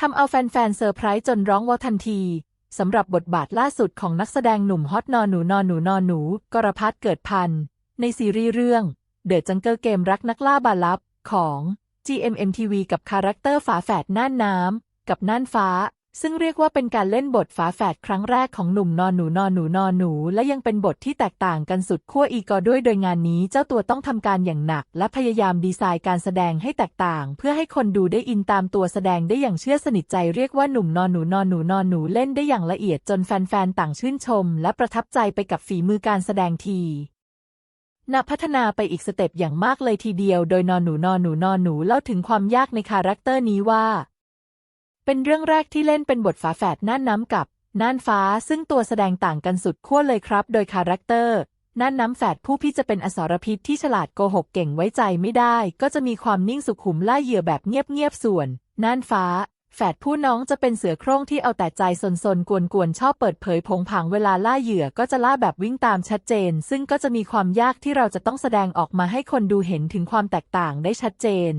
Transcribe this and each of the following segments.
ทำเอาแฟนๆเซอร์ไพรส์จนร้องว้าทันทีสำหรับบทบาทล่าสุดของนักแสดงหนุ่มฮอตนอนหนูนอนหนูนอนหนูกรพัฒเกิดพันธ์ในซีรีส์เรื่อง The Jungle Game รักนักล่าบาลับของ GMMTV กับคาแรคเตอร์ฝาแฝดน่านน้ำกับน่านฟ้า ซึ่งเรียกว่าเป็นการเล่นบทฝาแฝดครั้งแรกของหนุ่มนอนหนูนอนหนูนอนหนู และยังเป็นบทที่แตกต่างกันสุดขั้วอีกอด้วยโดยงานนี้เจ้าตัวต้องทำการอย่างหนัก และพยายามดีไซน์การแสดงให้แตกต่าง เพื่อให้คนดูได้อินตามตัวแสดงได้อย่างเชื่อสนิทใจเรียกว่าหนุ่มนอนหนูนอนหนูนอนหนูเล่นได้อย่างละเอียดจนแฟนๆต่างชื่นชม และประทับใจไปกับฝีมือการแสดงทีนับพัฒนาไปอีกสเต็ปอย่างมากเลยทีเดียว โดยนอนหนูนอนหนูนอนหนูเล่าถึงความยากในคาแรคเตอร์นี้ว่า เป็นเรื่องแรกที่เล่นเป็นบทฝาแฝดน่านน้ำกับน่านฟ้าซึ่งตัวแสดงต่างกันสุดขั้วเลยครับ โดยคาแรคเตอร์น่านน้ำแฝดผู้พี่จะเป็นอสรพิษที่ฉลาดโกหกเก่งไว้ใจไม่ได้ ก็จะมีความนิ่งสุขุมล่าเหยื่อแบบเงียบๆส่วนน่านฟ้า แฝดผู้น้องจะเป็นเสือโคร่งที่เอาแต่ใจซนๆ กวนๆ ชอบเปิดเผยผงผางเวลาล่าเหยื่อก็จะล่าแบบวิ่งตามชัดเจน ซึ่งก็จะมีความยากที่เราจะต้องแสดงออกมาให้คนดูเห็นถึงความแตกต่างได้ชัดเจน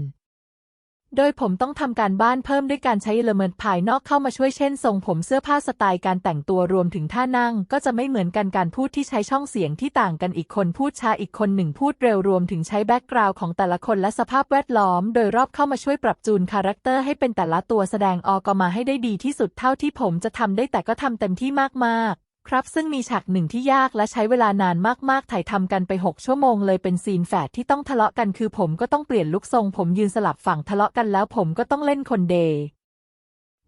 โดยผมต้องทำการบ้านเพิ่มด้วยการใช้เอลเมนต์ภายนอกเข้ามาช่วยเช่นทรงผมเสื้อผ้าสไตล์การแต่งตัวรวมถึงท่านั่ง ก็จะไม่เหมือนกันการพูดที่ใช้ช่องเสียงที่ต่างกันอีกคนพูดช้าอีกคนหนึ่งพูดเร็วรวมถึงใช้แบ็กกราวด์ของแต่ละคนและสภาพแวดล้อม โดยรอบเข้ามาช่วยปรับจูนคาแรคเตอร์ให้เป็นแต่ละตัวแสดงออกมาให้ได้ดีที่สุดเท่าที่ผมจะทำได้แต่ก็ทำเต็มที่มากๆ ครับ ซึ่งมีฉากหนึ่งที่ยากและใช้เวลานานมากๆ ถ่ายทำกันไป 6 ชั่วโมงเลยเป็นซีนแฝดที่ต้องทะเลาะกันคือผมก็ต้องเปลี่ยนลุคทรง ผมยืนสลับฝั่งทะเลาะกันแล้วผมก็ต้องเล่นคนเดย์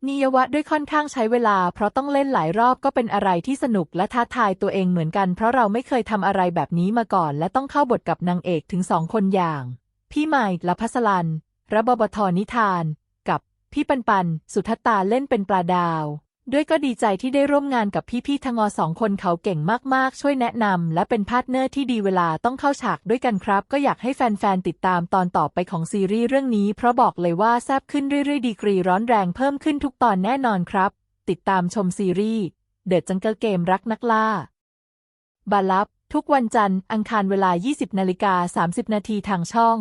นิยวะด้วยค่อนข้างใช้เวลา เพราะต้องเล่นหลายรอบก็เป็นอะไรที่สนุกและท้าทายตัวเองเหมือนกัน เพราะเราไม่เคยทำอะไรแบบนี้มาก่อน และต้องเข้าบทกับนางเอกถึงสองคนอย่าง พี่ใหม่และพัสลันระบบทนิทาน กับพี่ปันปัน สุทัตตาเล่นเป็นปลาดาว ด้วยก็ดีใจที่ได้ร่วมงานกับพี่ๆทงอสองคนเขาเก่งมากๆ ช่วยแนะนำและเป็นพาร์ทเนอร์ที่ดีเวลาต้องเข้าฉากด้วยกันครับ ก็อยากให้แฟนๆ ติดตามตอนต่อไปของซีรีส์เรื่องนี้ เพราะบอกเลยว่าแซบขึ้นเรื่อยๆ ดีกรีร้อนแรงเพิ่มขึ้นทุกตอนแน่นอนครับ ติดตามชมซีรีส์เดอะจังเกิลเกมรักนักล่า บาลับ ทุกวันจันทร์อังคารเวลา 20นาฬิกา30นาทีทางช่อง